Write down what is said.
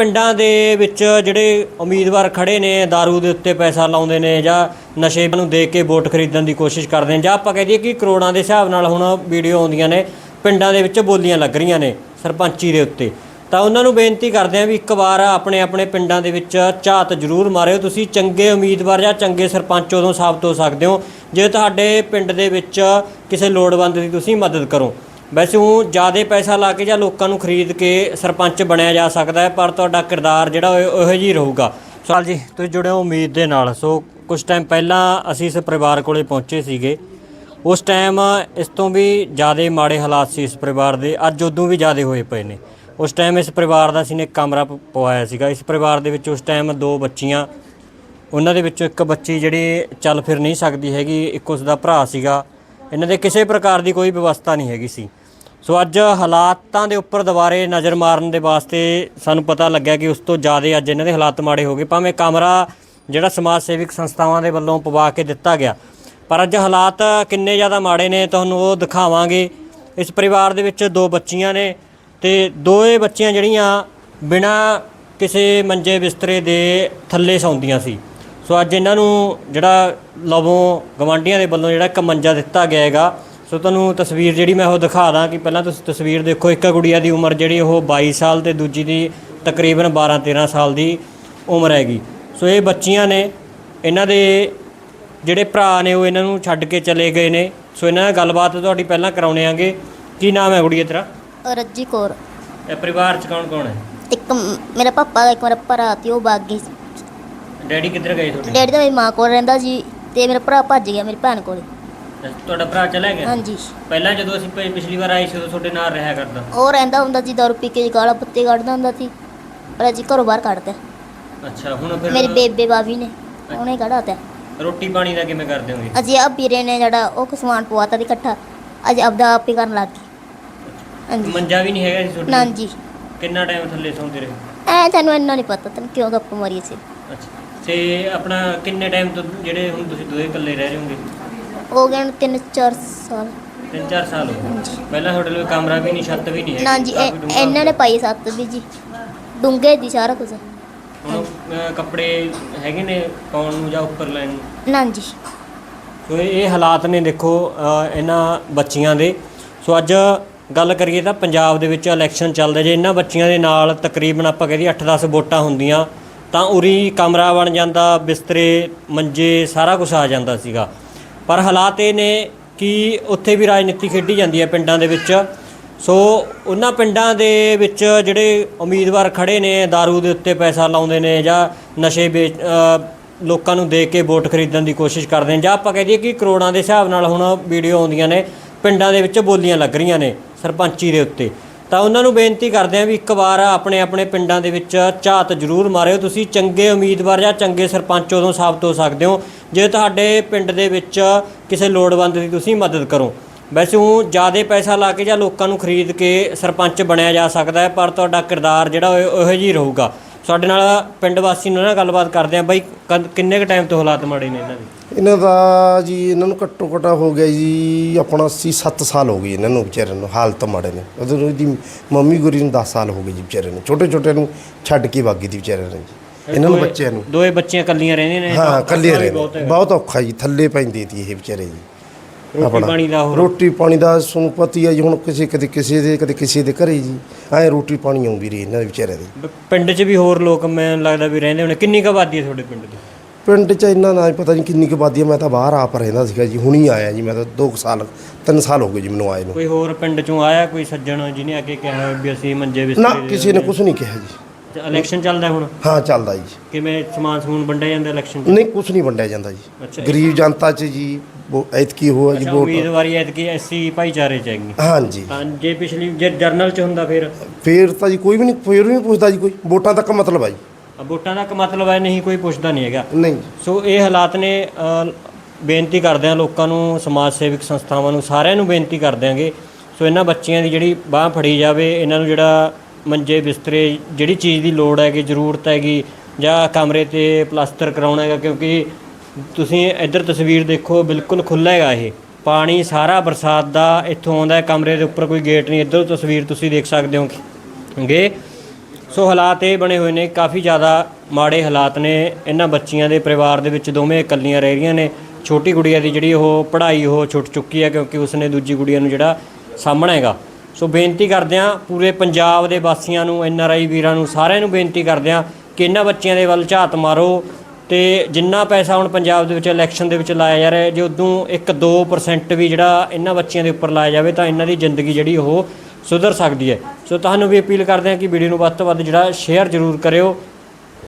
ਪਿੰਡਾਂ ਦੇ ਵਿੱਚ ਜਿਹੜੇ ਉਮੀਦਵਾਰ ਖੜੇ ਨੇ दारू ਦੇ ਉੱਤੇ ਪੈਸਾ ਲਾਉਂਦੇ ਨੇ ਜਾਂ ਨਸ਼ੇ ਨੂੰ ਦੇ ਕੇ ਵੋਟ ਖਰੀਦਣ ਦੀ ਕੋਸ਼ਿਸ਼ ਕਰਦੇ ਨੇ ਜਾਂ ਆਪਾਂ ਕਹਿ ਦਈਏ ਕਿ ਕਰੋੜਾਂ ਦੇ ਹਿਸਾਬ ਨਾਲ ਹੁਣ ਵੀਡੀਓ ਆਉਂਦੀਆਂ ਨੇ, ਪਿੰਡਾਂ ਦੇ ਵਿੱਚ ਬੋਲੀਆਂ ਲੱਗ ਰਹੀਆਂ ਨੇ ਸਰਪੰਚੀ ਦੇ ਉੱਤੇ। ਤਾਂ ਉਹਨਾਂ ਨੂੰ ਬੇਨਤੀ ਕਰਦੇ ਆ ਵੀ ਇੱਕ ਵਾਰ ਆਪਣੇ ਆਪਣੇ ਪਿੰਡਾਂ ਦੇ ਵਿੱਚ ਝਾਤ ਜ਼ਰੂਰ ਮਾਰਿਓ। ਤੁਸੀਂ ਚੰਗੇ ਉਮੀਦਵਾਰ ਜਾਂ ਚੰਗੇ ਸਰਪੰਚ ਉਦੋਂ ਸਾਬਤ ਹੋ ਸਕਦੇ ਹੋ, ਜੇ ਤੁਹਾਡੇ ਪਿੰਡ ਦੇ ਵਿੱਚ ਕਿਸੇ ਲੋੜਵੰਦ ਦੀ ਤੁਸੀਂ ਮਦਦ ਕਰੋ। ਵੈਸੇ ਉਹ ਜ਼ਿਆਦਾ ਪੈਸਾ ਲਾ ਕੇ ਜਾਂ ਲੋਕਾਂ ਨੂੰ ਖਰੀਦ ਕੇ ਸਰਪੰਚ ਬਣਿਆ ਜਾ ਸਕਦਾ ਹੈ, ਪਰ ਤੁਹਾਡਾ ਕਿਰਦਾਰ ਜਿਹੜਾ ਉਹ ਉਹੋ ਜਿਹੀ ਰਹੂਗਾ। ਸਾਲ ਜੀ ਤੁਸੀਂ ਜੁੜੇ ਹੋ ਉਮੀਦ ਦੇ ਨਾਲ। ਸੋ ਕੁਝ ਟਾਈਮ ਪਹਿਲਾਂ ਅਸੀਂ ਇਸ ਪਰਿਵਾਰ ਕੋਲੇ ਪਹੁੰਚੇ ਸੀਗੇ। ਉਸ ਟਾਈਮ ਇਸ ਤੋਂ ਵੀ ਜ਼ਿਆਦਾ ਮਾੜੇ ਹਾਲਾਤ ਸੀ ਇਸ ਪਰਿਵਾਰ ਦੇ। ਅੱਜ ਉਦੋਂ ਵੀ ਜ਼ਿਆਦਾ ਹੋਏ ਪਏ ਨੇ। ਉਸ ਟਾਈਮ ਇਸ ਪਰਿਵਾਰ ਦਾ ਅਸੀਂ ਨੇ ਕਮਰਾ ਪਵਾਇਆ ਸੀਗਾ। ਇਸ ਪਰਿਵਾਰ ਦੇ ਵਿੱਚ ਉਸ ਟਾਈਮ ਦੋ ਬੱਚੀਆਂ। ਉਹਨਾਂ ਦੇ ਵਿੱਚੋਂ ਇੱਕ ਬੱਚੀ ਜਿਹੜੀ ਚੱਲ ਫਿਰ ਨਹੀਂ ਸਕਦੀ ਹੈਗੀ, ਇੱਕ ਉਸ ਦਾ ਭਰਾ ਸੀਗਾ। ਇਹਨਾਂ ਦੇ ਕਿਸੇ ਪ੍ਰਕਾਰ ਦੀ ਕੋਈ ਵਿਵਸਥਾ ਨਹੀਂ ਹੈਗੀ ਸੀ। ਸੋ ਅੱਜ ਹਾਲਾਤਾਂ ਦੇ ਉੱਪਰ ਦੁਬਾਰੇ ਨਜ਼ਰ ਮਾਰਨ ਦੇ ਵਾਸਤੇ ਸਾਨੂੰ ਪਤਾ ਲੱਗਿਆ ਕਿ ਉਸ ਤੋਂ ਜ਼ਿਆਦਾ ਅੱਜ ਇਹਨਾਂ ਦੇ ਹਾਲਾਤ ਮਾੜੇ ਹੋ ਗਏ। ਭਾਵੇਂ ਕਮਰਾ ਜਿਹੜਾ ਸਮਾਜ ਸੇਵਿਕ ਸੰਸਥਾਵਾਂ ਦੇ ਵੱਲੋਂ ਪਵਾ ਕੇ ਦਿੱਤਾ ਗਿਆ, ਪਰ ਅੱਜ ਹਾਲਾਤ ਕਿੰਨੇ ਜ਼ਿਆਦਾ ਮਾੜੇ ਨੇ ਤੁਹਾਨੂੰ ਉਹ ਦਿਖਾਵਾਂਗੇ। ਇਸ ਪਰਿਵਾਰ ਦੇ ਵਿੱਚ ਦੋ ਬੱਚੀਆਂ ਨੇ ਤੇ ਦੋਏ ਬੱਚੀਆਂ ਜਿਹੜੀਆਂ ਬਿਨਾ ਕਿਸੇ ਮੰਜੇ ਬਿਸਤਰੇ ਦੇ ਥੱਲੇ ਸੌਂਦੀਆਂ ਸੀ। ਸੋ ਅੱਜ ਇਹਨਾਂ ਨੂੰ ਜਿਹੜਾ ਲਵੋਂ ਗਵਾਂਡੀਆਂ ਦੇ ਵੱਲੋਂ ਜਿਹੜਾ ਇੱਕ ਮੰਜਾ ਦਿੱਤਾ ਗਿਆ ਹੈਗਾ। ਸੋ ਤੁਹਾਨੂੰ ਤਸਵੀਰ ਜਿਹੜੀ ਮੈਂ ਉਹ ਦਿਖਾ ਦਾਂ ਕਿ ਪਹਿਲਾਂ ਤੁਸੀਂ ਤਸਵੀਰ ਦੇਖੋ ਇੱਕ ਗੁੜੀਆ ਦੀ ਉਮਰ ਜਿਹੜੀ ਉਹ 22 ਸਾਲ ਤੇ ਦੂਜੀ ਦੀ ਤਕਰੀਬਨ 12 13 ਸਾਲ ਦੀ ਉਮਰ ਹੈਗੀ। ਸੋ ਇਹ ਬੱਚੀਆਂ ਨੇ ਇਹਨਾਂ ਦੇ ਜਿਹੜੇ ਭਰਾ ਨੇ ਉਹ ਇਹਨਾਂ ਨੂੰ ਛੱਡ ਕੇ ਚਲੇ ਗਏ ਨੇ। ਸੋ ਇਹਨਾਂ ਨਾਲ ਗੱਲਬਾਤ ਤੁਹਾਡੀ ਪਹਿਲਾਂ ਕਰਾਉਣੇ ਆਂਗੇ। ਕੀ ਨਾਮ ਹੈ ਗੁੜੀਆ ਤੇਰਾ? ਰੱਜੀ ਕੌਰ। ਇਹ ਪਰਿਵਾਰ ਚ ਕੌਣ ਕੌਣ ਹੈ? ਇੱਕ ਮੇਰਾ ਪਾਪਾ ਇੱਕ ਮੇਰਾ ਭਰਾ ਤੇ ਉਹ ਬਾਗੀ ਸੀ। ਡੈਡੀ ਕਿੱਧਰ ਗਏ ਤੁਹਾਡੇ? ਡੈਡੀ ਤਾਂ ਮੇਰੀ ਮਾਂ ਕੋਲ ਰਹਿੰਦਾ ਸੀ ਤੇ ਮੇਰਾ ਭਰਾ ਭੱਜ ਗਿਆ ਮੇਰੀ ਭੈਣ ਕੋਲ। ਤੁਹਾਡਾ ਭਰਾ ਚਲਾ ਗਿਆ? ਹਾਂਜੀ। ਪਹਿਲਾਂ ਜਦੋਂ ਅਸੀਂ ਪ- ਪਿਛਲੀ ਵਾਰ ਆਏ ਸੀ ਉਦੋਂ ਤੁਹਾਡੇ ਨਾਲ ਰਿਹਾ ਕਰਦਾ। ਉਹ ਰਹਿੰਦਾ ਹੁੰਦਾ ਸੀ ਦਾਰੂ ਪੀ ਕੇ ਗਾਲਾਂ ਪੱਤੇ ਕੱਢਦਾ ਹੁੰਦਾ ਸੀ। ਪਰ ਅੱਜ ਘਰੋਂ ਬਾਹਰ ਕੱਢਦਾ ਅੱਛਾ ਹੁਣ ਫਿਰ ਮੇਰੀ ਬੇਬੇ ਬਾਬੀ ਨੇ ਉਹਨੇ ਕੱਢਾਤਾ। ਰੋਟੀ ਪਾਣੀ ਦਾ ਕਿਵੇਂ ਕਰਦੇ ਹੋਗੇ? ਅਜੇ ਆ ਵੀਰੇ ਨੇ ਜਿਹੜਾ ਉਹ ਕੁ ਸਮਾਨ ਪਵਾਤਾ ਦੀ ਇਕੱਠਾ। ਅੱਜ ਆਪਦਾ ਆਪ ਹੀ ਕਰਨ ਲੱਗ ਗਈ। ਹਾਂਜੀ। ਮੰਜਾ ਵੀ ਨਹੀਂ ਹੈਗਾ ਸੀ ਤੁਹਾਡੇ ਨਾ ਕੋਲ? ਜੀ ਕਿੰਨਾ ਟਾਈਮ ਥੱਲੇ ਸੌਂਦੇ ਰਹੇ? ਐ ਤੈਨੂੰ ਇੰਨਾ ਨਹੀਂ ਪਤਾ ਤੈਨੂੰ ਕਿਉਂ ਗੱਪ ਮਾਰੀ ਸੀ। ਅੱਛਾ। ਤੇ ਆਪਣਾ ਕਿੰਨੇ ਟਾਈਮ ਤੋਂ ਜਿਹੜੇ ਹੁਣ ਤੁਸੀਂ ਦੋਵੇਂ ਇਕੱਲੇ ਰਹਿ ਰਹੇ ਹੋਗੇ? ਹੋ ਗਏ ਨੇ ਤਿੰਨ ਚਾਰ ਸਾਲ। ਤਿੰਨ ਚਾਰ ਸਾਲ ਹੋ ਗਏ। ਹਾਂਜੀ ਪਹਿਲਾਂ ਤੁਹਾਡੇ ਲਈ ਕਮਰਾ ਵੀ ਨਹੀਂ ਛੱਤ ਵੀ ਨਹੀਂ ਹੈ ਨਾ ਜੀ ਇਹ- ਇਹਨਾਂ ਨੇ ਪਾਈ ਸੱਤ ਵੀ ਜੀ। ਡੂੰਘੇ ਦੀ ਸਾਰਾ ਕੁਝ। ਹੁਣ ਅਹ, ਕੱਪੜੇ ਹੈਗੇ ਨੇ ਪਾਉਣ ਨੂੰ ਜਾਂ ਉੱਪਰ ਲੈਣ ਨੂੰ? ਨਾ ਜੀ। ਸੋ ਇਹ ਇਹ ਹਾਲਾਤ ਨੇ ਦੇਖੋ ਅ, ਇਹਨਾਂ ਬੱਚੀਆਂ ਦੇ। ਸੋ ਅੱਜ ਗੱਲ ਕਰੀਏ ਤਾਂ ਪੰਜਾਬ ਦੇ ਵਿੱਚ ਇਲੈਕਸ਼ਨ ਚੱਲਦੇ ਜੇ। ਇਹਨਾਂ ਬੱਚੀਆਂ ਦੇ ਨਾਲ ਤਕਰੀਬਨ ਆਪਾਂ ਕਹਦੇ 8-10 ਵੋਟਾਂ ਹੁੰਦੀਆਂ ਤਾਂ ਉਰੀ ਕਮਰਾ ਬਣ ਜਾਂਦਾ ਬਿਸਤਰੇ ਮੰਜੇ ਸਾਰਾ ਕੁਝ ਆ ਜਾਂਦਾ ਸੀਗਾ। ਪਰ ਹਾਲਾਤ ਇਹ ਨੇ ਕਿ ਉੱਥੇ ਵੀ ਰਾਜਨੀਤੀ ਖੇਡੀ ਜਾਂਦੀ ਹੈ ਪਿੰਡਾਂ ਦੇ ਵਿੱਚ। ਸੋ ਉਹਨਾਂ ਪਿੰਡਾਂ ਦੇ ਵਿੱਚ ਜਿਹੜੇ ਉਮੀਦਵਾਰ ਖੜੇ ਨੇ दारू ਦੇ ਉੱਤੇ ਪੈਸਾ ਲਾਉਂਦੇ ਨੇ ਜਾਂ ਨਸ਼ੇ ਵੇਚ ਲੋਕਾਂ ਨੂੰ ਦੇ ਕੇ ਵੋਟ ਖਰੀਦਣ ਦੀ ਕੋਸ਼ਿਸ਼ ਕਰਦੇ ਨੇ ਜਾਂ ਆਪਾਂ ਕਹਿ ਦਈਏ ਕਿ ਕਰੋੜਾਂ ਦੇ ਹਿਸਾਬ ਨਾਲ ਹੁਣ ਵੀਡੀਓ ਆਉਂਦੀਆਂ ਨੇ, ਪਿੰਡਾਂ ਦੇ ਵਿੱਚ ਬੋਲੀਆਂ ਲੱਗ ਰਹੀਆਂ ਨੇ ਸਰਪੰਚੀ ਦੇ ਉੱਤੇ। ਤਾਂ ਉਹਨਾਂ ਨੂੰ ਬੇਨਤੀ ਕਰਦੇ ਆ ਵੀ ਇੱਕ ਵਾਰ ਆਪਣੇ ਆਪਣੇ ਪਿੰਡਾਂ ਦੇ ਵਿੱਚ ਝਾਤ ਜ਼ਰੂਰ ਮਾਰਿਓ। ਤੁਸੀਂ ਚੰਗੇ ਉਮੀਦਵਾਰ ਜਾਂ ਚੰਗੇ ਸਰਪੰਚ ਉਦੋਂ ਸਾਬਤ ਹੋ ਸਕਦੇ ਹੋ, ਜੇ ਤੁਹਾਡੇ ਪਿੰਡ ਦੇ ਵਿੱਚ ਕਿਸੇ ਲੋੜਵੰਦ ਦੀ ਤੁਸੀਂ ਮਦਦ ਕਰੋ। ਵੈਸੇ ਉਹ ਜ਼ਿਆਦਾ ਪੈਸਾ ਲਾ ਕੇ ਜਾਂ ਲੋਕਾਂ ਨੂੰ ਖਰੀਦ ਕੇ ਸਰਪੰਚ ਬਣਿਆ ਜਾ ਸਕਦਾ ਹੈ, ਪਰ ਤੁਹਾਡਾ ਕਿਰਦਾਰ ਜਿਹੜਾ ਉਹ ਇਹੋ ਜਿਹੀ ਰਹੂਗਾ। ਸਾਡੇ ਨਾਲ ਪਿੰਡ ਵਾਸੀ ਨਾਲ ਨਾ ਗੱਲਬਾਤ ਕਰਦੇ ਆ ਬਾਈ ਕਦ- ਕਿੰਨੇ ਕ ਟਾਈਮ ਤੋਂ ਹਾਲਾਤ ਮਾੜੇ ਨੇ ਇਹਨਾਂ ਦੇ? ਇਹਨਾਂ ਦਾ ਜੀ ਇਹਨਾਂ ਨੂੰ ਘੱਟੋ ਘੱਟਾ ਹੋ ਗਿਆ ਜੀ ਆਪਣਾ 80 7 ਸਾਲ ਹੋ ਗਏ ਇਹਨਾਂ ਨੂੰ ਵਿਚਾਰਿਆਂ ਨੂੰ ਹਾਲਤ ਮਾੜੇ ਨੇ। ਉਦੋਂ ਦੀ ਮੰਮੀ ਗੁਰੀ ਨੂੰ 10 ਸਾਲ ਹੋ ਗਏ ਜੀ ਵਿਚਾਰਿਆਂ ਨੂੰ ਛੋਟੇ ਛੋਟੇ ਨੂੰ ਛੱਡ ਕੇ ਬਾਗੀ ਦੀ ਵਿਚਾਰਿਆਂ ਨੇ ਜੀ। ਇਹਨਾਂ ਨੂੰ ਦੋਏ- ਬੱਚਿਆਂ ਨੂੰ। ਦੋਏ ਬੱਚੀਆਂ ਕੱਲੀਆਂ ਰਹਿੰਦੀਆਂ ਨੇ ਹਾਂ ਤਾਂ ਕੱਲੇ ਔਖਾ ਵੀ ਰਹੇ ਬਹੁਤ ਨੇ। ਹੈਗਾ। ਬਹੁਤ ਔਖਾ ਜੀ ਥੱਲੇ ਪੈਂਦੇ ਤੀ ਇਹ ਵਿਚਾਰੇ ਜੀ। ਰੋਟੀ ਪਾਣੀ ਦਾ ਹੋਰ। ਰੋਟੀ ਪਾਣੀ ਦਾ ਤੁਹਾਨੂੰ ਪਤਾ ਹੀ ਜੀ ਹੁਣ ਕਿਸੇ ਕਦੇ ਕਿਸੇ ਦੇ ਕਦੇ ਕਿਸੇ ਦੇ ਘਰੇ ਜੀ। ਐ ਰੋਟੀ ਪਾਣੀ ਆਉਂਦੀ ਰਹੀ ਇਹਨਾਂ ਦੇ ਵਿਚਾਰਿਆਂ ਦੀ। ਬ- ਪਿੰਡ 'ਚ ਵੀ ਹੋਰ ਲੋਕ ਮੈਨੂੰ ਲੱਗਦਾ ਵੀ ਰਹਿੰਦੇ ਹੋਣੇ। ਕਿੰਨੀ ਕੁ ਆਬਾਦੀ ਹੈ ਤੁਹਾਡੇ ਪਿੰਡ ਦੀ? ਪਿੰਡ 'ਚ ਇੰਨਾ ਨਾ ਪਤਾ ਨਹੀਂ ਕਿੰਨੀ ਕੁ ਆਬਾਦੀ ਹੈ ਮੈਂ ਤਾਂ ਬਾਹਰ ਆਪ ਰਹਿੰਦਾ ਸੀਗਾ ਜੀ ਹੁਣੀ ਆਇਆ ਜੀ ਮੈਂ ਤਾਂ 2 ਸਾਲ 3 ਸਾਲ ਹੋ ਗਏ ਜੀ ਮੈਨੂੰ ਆਏ ਨੂੰ। ਕੋਈ ਹੋਰ ਪਿੰਡ 'ਚੋਂ ਆਇਆ ਕੋਈ ਸੱਜਣ ਜਿਹਨੇ ਅੱਗੇ ਕਿਹਾ ਵੀ ਅਸੀਂ ਮੰਜੇ ਨਾ ਬਿਸਤਰੇ ਕਿਸੇ ਨੇ ਕੁਝ ਨਹੀਂ ਕਿਹਾ ਜੀ। ਇਲੈਕਸ਼ਨ ਚੱਲਦਾ ਹੁਣ? ਹਾਂ ਚੱਲਦਾ ਜੀ। ਕਿਵੇਂ ਸਮਾਨ ਸਮੂਨ ਵੰਡਿਆ ਜਾਂਦਾ ਇਲੈਕਸ਼ਨ 'ਚ? ਨਹੀਂ ਕੁਝ ਨਹੀਂ ਵੰਡਿਆ ਜਾਂਦਾ ਅੱਛਾ, ਜੀ ਗਰੀਬ ਜਨਤਾ 'ਚ ਜੀ ਵੋ- ਐਤਕੀ ਹੋਆ ਜੀ ਅੱਛਾ ਵੋਟ। ਉਮੀਦਵਾਰੀ ਐਤਕੀ ਐਸਸੀ ਭਾਈਚਾਰੇ 'ਚ ਹੈਗੀ। ਹਾਂਜੀ। ਤਾਂ ਜੇ ਪਿਛਲੀ ਜੇ ਜਰਨਲ 'ਚ ਹੁੰਦਾ ਫਿਰ? ਫੇਰ ਤਾਂ ਜੀ ਕੋਈ ਵੀ ਨਹੀਂ ਫੇਰ ਵੀ ਨਹੀਂ ਪੁੱਛਦਾ ਜੀ ਕੋਈ। ਵੋਟਾਂ ਤੱਕ ਮਤਲਬ ਆ ਜੀ। ਵੋਟਾਂ ਦਾ ਕ ਮਤਲਬ ਹੈ ਨਹੀਂ ਕੋਈ ਪੁੱਛਦਾ ਨਹੀਂ ਹੈਗਾ। ਨਹੀਂ। ਸੋ ਇਹ ਹਾਲਾਤ ਨੇ ਅ, ਬੇਨਤੀ ਕਰਦੇ ਆ ਲੋਕਾਂ ਨੂੰ ਸਮਾਜ ਸੇਵਿਕ ਸੰਸਥਾਵਾਂ ਨੂੰ ਸਾਰਿਆਂ ਨੂੰ ਬੇਨਤੀ ਕਰਦੇ ਆਂਗੇ ਸੋ ਇਹਨਾਂ ਬੱਚਿਆਂ ਦੀ ਜਿਹੜੀ ਬਾਹ ਫੜੀ ਜਾਵੇ ਇਹਨਾਂ ਨੂੰ ਜਿਹੜਾ ਮੰਜੇ ਬਿਸਤਰੇ, ਜਿਹੜੀ ਚੀਜ਼ ਦੀ ਲੋੜ ਹੈਗੀ, ਜ਼ਰੂਰਤ ਹੈਗੀ, ਜਾਂ ਕਮਰੇ ਤੇ ਪਲਾਸਟਰ ਕਰਾਉਣਾ ਹੈਗਾ, ਕਿਉਂਕਿ ਤੁਸੀਂ ਇੱਧਰ ਤਸਵੀਰ ਦੇਖੋ, ਬਿਲਕੁਲ ਖੁੱਲ੍ਹਾ ਹੈਗਾ ਇਹ। ਪਾਣੀ ਸਾਰਾ ਬਰਸਾਤ ਦਾ ਇੱਥੋਂ ਆਉਂਦਾ ਹੈ, ਕਮਰੇ ਦੇ ਉੱਪਰ ਕੋਈ ਗੇਟ ਨਹੀਂ, ਇੱਧਰ ਤਸਵੀਰ ਤੁਸੀਂ ਦੇਖ ਸਕਦੇ ਹੋਗੇ ਸੋ ਹਾਲਾਤ ਇਹ ਬਣੇ ਹੋਏ ਨੇ, ਕਾਫੀ ਜ਼ਿਆਦਾ ਮਾੜੇ ਹਾਲਾਤ ਨੇ। ਇਹਨਾਂ ਬੱਚੀਆਂ ਦੇ ਪਰਿਵਾਰ ਦੇ ਵਿੱਚ ਦੋਵੇਂ ਇਕੱਲੀਆਂ ਰਹਿ ਰਹੀਆਂ ਨੇ। ਛੋਟੀ ਗੁੜੀਆ ਦੀ ਜਿਹੜੀ ਉਹ ਪੜ੍ਹਾਈ ਉਹ ਛੁੱਟ ਚੁੱਕੀ ਹੈ, ਕਿਉਂਕਿ ਉਸਨੇ ਦੂਜੀ ਗੁੜੀਆ ਨੂੰ ਜਿਹੜਾ ਸਾਹਮਣਾ ਹੈਗਾ। ਸੋ ਬੇਨਤੀ ਕਰਦੇ ਹਾਂ ਪੂਰੇ ਪੰਜਾਬ ਦੇ ਵਾਸੀਆਂ ਨੂੰ, ਐਨ ਆਰ ਆਈ ਵੀਰਾਂ ਨੂੰ, ਸਾਰਿਆਂ ਨੂੰ ਬੇਨਤੀ ਕਰਦੇ ਹਾਂ ਕਿ ਇਹਨਾਂ ਬੱਚਿਆਂ ਦੇ ਵੱਲ ਝਾਤ ਮਾਰੋ ਤੇ ਜਿੰਨਾ ਪੈਸਾ ਹੁਣ ਪੰਜਾਬ ਦੇ ਵਿੱਚ ਇਲੈਕਸ਼ਨ ਦੇ ਵਿੱਚ ਲਾਇਆ ਜਾ ਰਿਹਾ ਜੇ ਉਦੋਂ 1-2% ਵੀ ਜਿਹੜਾ ਇਹਨਾਂ ਬੱਚਿਆਂ ਦੇ ਉੱਪਰ ਲਾਇਆ ਜਾਵੇ ਤਾਂ ਇਹਨਾਂ ਦੀ ਜ਼ਿੰਦਗੀ ਜਿਹੜੀ ਉਹ ਸੁਧਰ ਸਕਦੀ ਹੈ। ਸੋ ਤੁਹਾਨੂੰ ਵੀ ਅਪੀਲ ਕਰਦੇ ਹਾਂ ਕਿ ਵੀਡੀਓ ਨੂੰ ਵੱਧ ਤੋਂ ਵੱਧ ਜਿਹੜਾ ਸ਼ੇਅਰ ਜ਼ਰੂਰ ਕਰਿਓ।